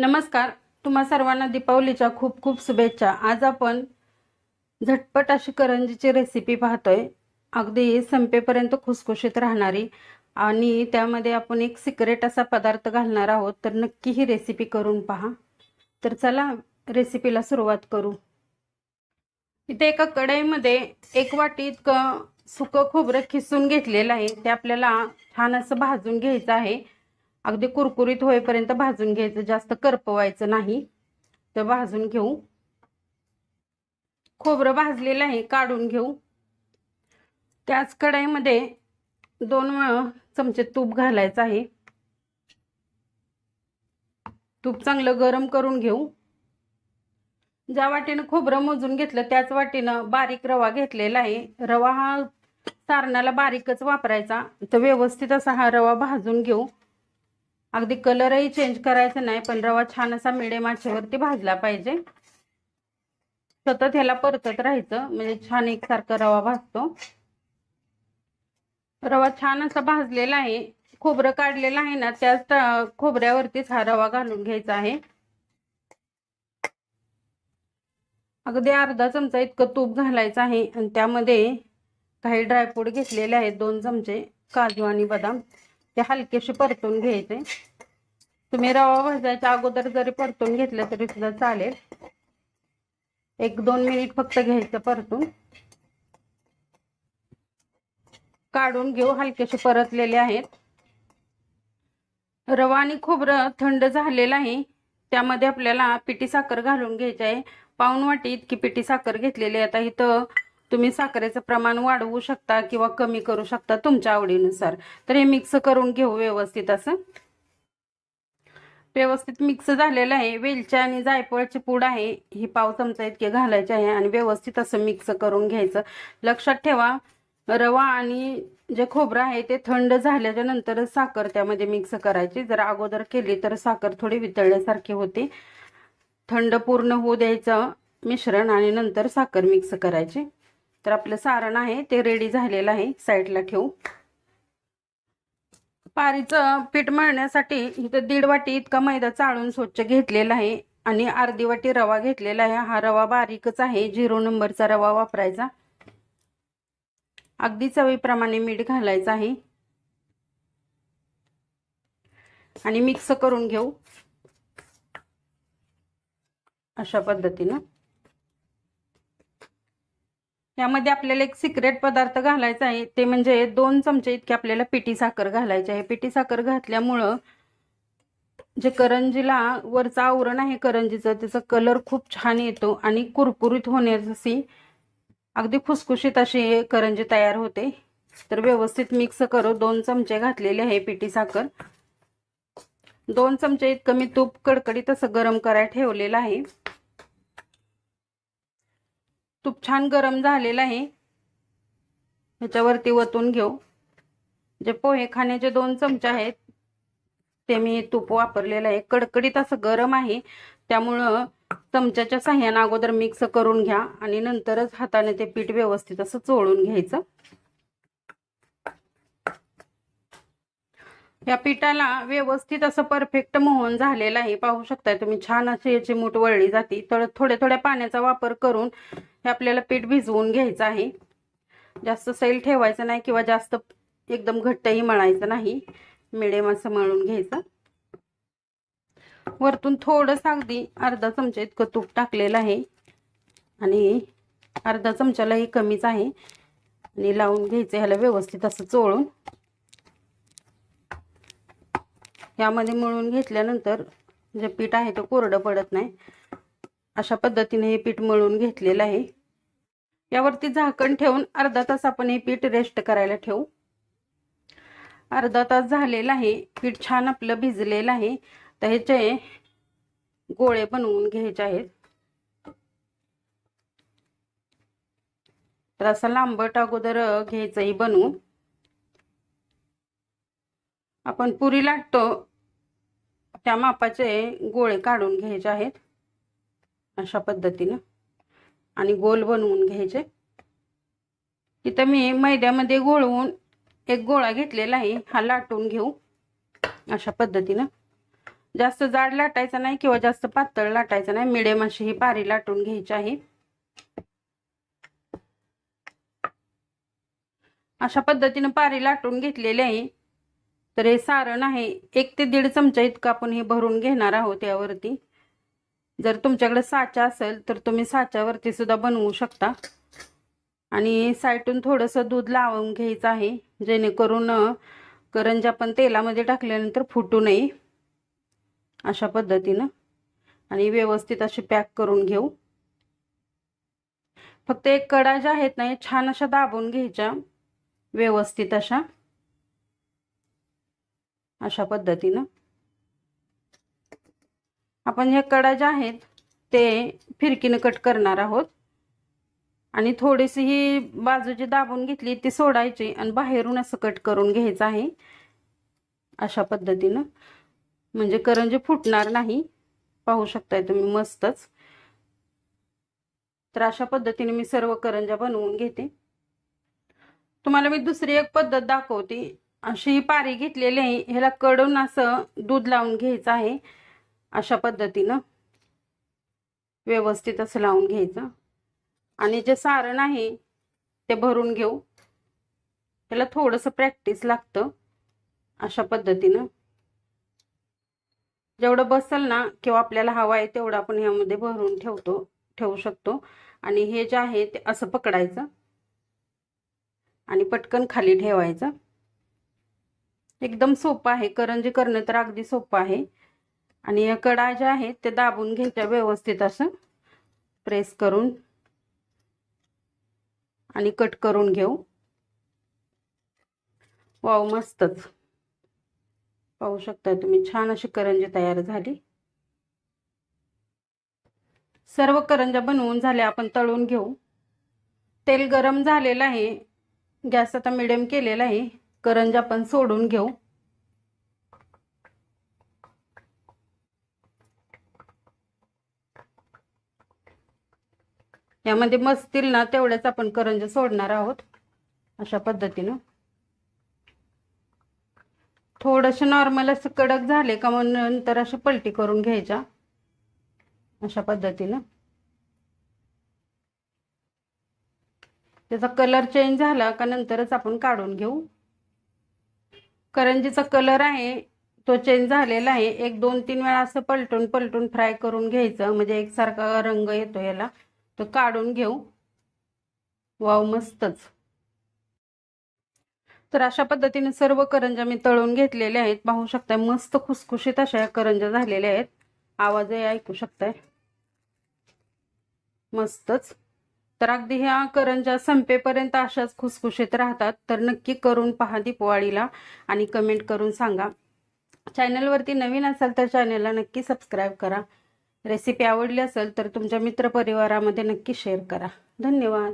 नमस्कार. तुम्हा सर्वांना दीपावलीच्या खूप खूप शुभेच्छा. आज आपण झटपट अशी करंजीची रेसिपी पाहतोय. अगदी संपेपर्यंत खुसखुशीत राहणारी आणि त्यामध्ये आपण एक सिक्रेट असा पदार्थ घालणार आहोत. तर नक्की ही रेसिपी करून पहा. तर चला रेसिपीला सुरुवात करू. इथे एका कढईमध्ये एक वाटी इतकं सुकं खोबरं खिसून घेतलेलं आहे. ते आपल्याला छान असं भाजून घ्यायचं आहे. अगदी कुरकुरीत होईपर्यंत भाजून घ्यायचं जास्त करपवायचं नाही. तर भाजून घेऊ. खोबरं भाजलेलं आहे काढून घेऊ. त्याच कढाईमध्ये दोन चमचे तूप घालायचं आहे. तूप चांगलं गरम करून घेऊ. ज्या वाटेनं खोबरं मोजून घेतलं त्याच वाटेनं बारीक रवा घेतलेला आहे. रवा हा सारणाला बारीकच वापरायचा. तर व्यवस्थित असा हा रवा भाजून घेऊ. अगदी कलरही चेंज करायचा नाही पण रवा छान असा मिडियम आचेवरती भाजला पाहिजे. सतत ह्याला परतत राहायचं म्हणजे छान एकसारखा रवा भाजतो. रवा छान असा भाजलेला आहे खोबरं काढलेलं आहे ना त्याच खोबऱ्यावरतीच हा रवा घालून घ्यायचा आहे. अगदी अर्धा चमचा इतकं तूप घालायचं आहे आणि त्यामध्ये काही ड्रायफ्रूट घेतलेले आहेत दोन चमचे काजू आणि बदाम. ते हलकेसे परतून घ्यायचे. तुम्ही रवा भाजायच्या अगोदर जरी परतून घेतलं तरी सुद्धा चालेल. एक दोन मिनिट फक्त घ्यायचं परतून. काढून घेऊ हलकेसे परतलेले आहेत. रवा आणि खोबरं थंड झालेलं आहे. त्यामध्ये आपल्याला पिठी साखर घालून घ्यायची आहे. पाऊन वाटी इतकी पिठी साखर घेतलेली आहे. आता इथं तुम्ही साखरेचं प्रमाण वाढवू शकता किंवा कमी करू शकता तुमच्या आवडीनुसार. तर हे मिक्स करून घेऊ व्यवस्थित असं. व्यवस्थित मिक्स झालेलं आहे. वेलच्या आणि जायफळची पूड आहे. ही पाव चमचा इतके घालायचे आहे आणि व्यवस्थित असं मिक्स करून घ्यायचं. लक्षात ठेवा रवा आणि जे खोबरं आहे ते थंड झाल्याच्या नंतरच साखर त्यामध्ये मिक्स करायची. जर अगोदर केली तर साखर थोडी वितळल्यासारखी होते. थंड पूर्ण होऊ द्यायचं मिश्रण आणि नंतर साखर मिक्स करायची. तर आपलं सारण आहे ते रेडी झालेलं आहे साईडला ठेवू. पारीचं पीठ मळण्यासाठी इथं दीड वाटी इतका मैदा चाळून स्वच्छ घेतलेला आहे आणि अर्धी वाटी रवा घेतलेला आहे. हा रवा बारीकच आहे झिरो नंबरचा रवा वापरायचा. अगदी चवीप्रमाणे मीठ घालायचं आहे. आणि मिक्स करून घेऊ. अशा पद्धतीनं. यामध्ये आपल्याला एक सिक्रेट पदार्थ घालायचा आहे. ते म्हणजे दोन चमचे इतके आपल्याला पिठी साखर घालायचे आहे. पिठी साखर घातल्यामुळं जे करंजीला वरचं आवरण आहे करंजीचं त्याचा कलर खूप छान येतो आणि कुरकुरीत होण्याची अगदी खुसखुशीत अशी करंजी तयार होते. तर व्यवस्थित मिक्स करू दोन चमचे घातलेले आहे पिठी साखर. दोन चमचे इतकं मी तूप कडकडीत असं गरम करायला ठेवलेलं आहे. तूप छान गरम झालेलं आहे. ह्याच्यावरती वतून घेऊ. जे पोहे खाण्याचे दोन चमचे आहेत ते मी तूप वापरलेलं आहे. कडकडीत असं गरम आहे त्यामुळं चमच्याच्या साह्यानं अगोदर मिक्स करून घ्या आणि नंतरच हाताने ते पीठ व्यवस्थित असं चोळून घ्यायचं. या पिठाला व्यवस्थित असं परफेक्ट मोहन झालेलं आहे. पाहू शकताय तुम्ही छान अशी याची मूठ वळली जाते. तर थोड्या थोड्या पाण्याचा वापर करून हे आपल्याला पीठ भिजवून घ्यायचं आहे. जास्त सैल ठेवायचं नाही किंवा जास्त एकदम घट्टही मळायचं नाही. मिडियम असं मळून घ्यायचं. वरतून थोडंसं अगदी अर्धा चमचा इतकं तूप टाकलेलं आहे. आणि अर्धा चमचालाही कमीच आहे. आणि लावून घ्यायचं ह्याला व्यवस्थित असं चोळून. यामध्ये मळून घेतल्यानंतर जे पीठ आहे ते कोरडं पडत नाही. अशा पद्धतीने हे पीठ मळून घेतलेलं आहे. यावरती झाकण ठेवून अर्धा तास आपण हे पीठ रेस्ट करायला ठेवू. अर्धा तास झालेला आहे. पीठ छान आपलं भिजलेलं आहे. तर ह्याचे गोळे बनवून घ्यायचे आहेत. तर असं लांबट अगोदर घ्यायचंही बनवून. आपण पुरी लाटतो. त्या मापाचे गोळे काढून घ्यायचे आहेत. अशा पद्धतीनं. आणि गोल बनवून घ्यायचे. इथं मी मैद्यामध्ये गोळवून एक गोळा घेतलेला आहे हा लाटून घेऊ अशा पद्धतीनं. जास्त जाड लाटायचं नाही किंवा जास्त पातळ लाटायचं नाही मिडियम अशी ही पारी लाटून घ्यायची आहे. अशा पद्धतीने पारी लाटून घेतलेली आहे. तर हे सारण आहे एक ते दीड चमचा इतकं आपण हे भरून घेणार आहोत यावरती. जर तुमच्याकडे साचा असेल तर तुम्ही साच्यावरती सुद्धा बनवू शकता. आणि साईटून थोडंसं दूध लावून घ्यायचं आहे जेणेकरून करंजा पण तेलामध्ये टाकल्यानंतर फुटू नये. अशा पद्धतीनं. आणि व्यवस्थित अशी पॅक करून घेऊ. फक्त एक कडा ज्या आहेत ना छान अशा दाबून घ्यायच्या. व्यवस्थित अशा. अशा पद्धतीनं. आपण ह्या कडा ज्या आहेत ते फिरकीनं कट करणार आहोत. आणि थोडीशी ही बाजू जी दाबून घेतली ती सोडायची आणि बाहेरून असं कट करून घ्यायचं आहे. अशा पद्धतीनं. म्हणजे करंजी फुटणार नाही. पाहू शकताय तुम्ही मस्तच. तर अशा पद्धतीने मी सर्व करंजा बनवून घेते. तुम्हाला मी दुसरी एक पद्धत दाखवते. अशी पारी घेतलेली आहे. ह्याला कडून असं दूध लावून घ्यायचं आहे. अशा पद्धतीनं व्यवस्थित असं लावून घ्यायचं. आणि जे सारण आहे ते भरून घेऊ. त्याला थोडंसं प्रॅक्टिस लागतं अशा पद्धतीनं. जेवढं बसल ना किंवा आपल्याला हवा आहे तेवढं आपण ह्यामध्ये भरून ठेवतो ठेवू शकतो. आणि हे जे आहे ते असं पकडायचं. आणि पटकन खाली ठेवायचं. एकदम सोपं आहे. करंजी करणं तर अगदी सोपं आहे. आणि या कडा ज्या आहेत ते दाबून घ्यायच्या व्यवस्थित असं. प्रेस करून आणि कट करून घेऊ. वाव मस्तच. पाहू शकता तुम्ही छान अशी करंजी तयार झाली. सर्व करंजा बनवून झाल्या आपण तळून घेऊ. तेल गरम झालेलं आहे. गॅस आता मिडियम केलेला आहे. करंजा पण सोडून घेऊ. यामध्ये मस्तील ना तेवढ्याच आपण करंजा सोडणार आहोत. अशा पद्धतीनं. थोडंसं नॉर्मल असं कडक झाले का मग नंतर असं पलटी करून घ्यायच्या. अशा पद्धतीनं. त्याचा कलर चेंज झाला का नंतरच आपण काढून घेऊ. करंजीचा कलर आहे तो चेंज झालेला आहे. एक दोन तीन वेळा असं पलटून पलटून फ्राय करून घ्यायचं. म्हणजे एकसारखा रंग येतो याला. तर काढून घेऊ. वाव मस्तच. तर अशा पद्धतीने सर्व करंजा मी तळून घेतलेल्या आहेत. पाहू शकताय मस्त खुसखुशीत अशा करंजा झालेल्या आहेत. आवाजही ऐकू शकताय. मस्तच. तर अगदी ह्या करंजा संपेपर्यंत अशाच खुसखुशीत राहतात. तर नक्की करून पहा दीपवाळीला आणि कमेंट करून सांगा. चॅनलवरती नवीन असाल तर चॅनलला नक्की सबस्क्राईब करा. रेसिपी आवडली असेल तर तुमच्या मित्रपरिवारामध्ये नक्की शेअर करा. धन्यवाद.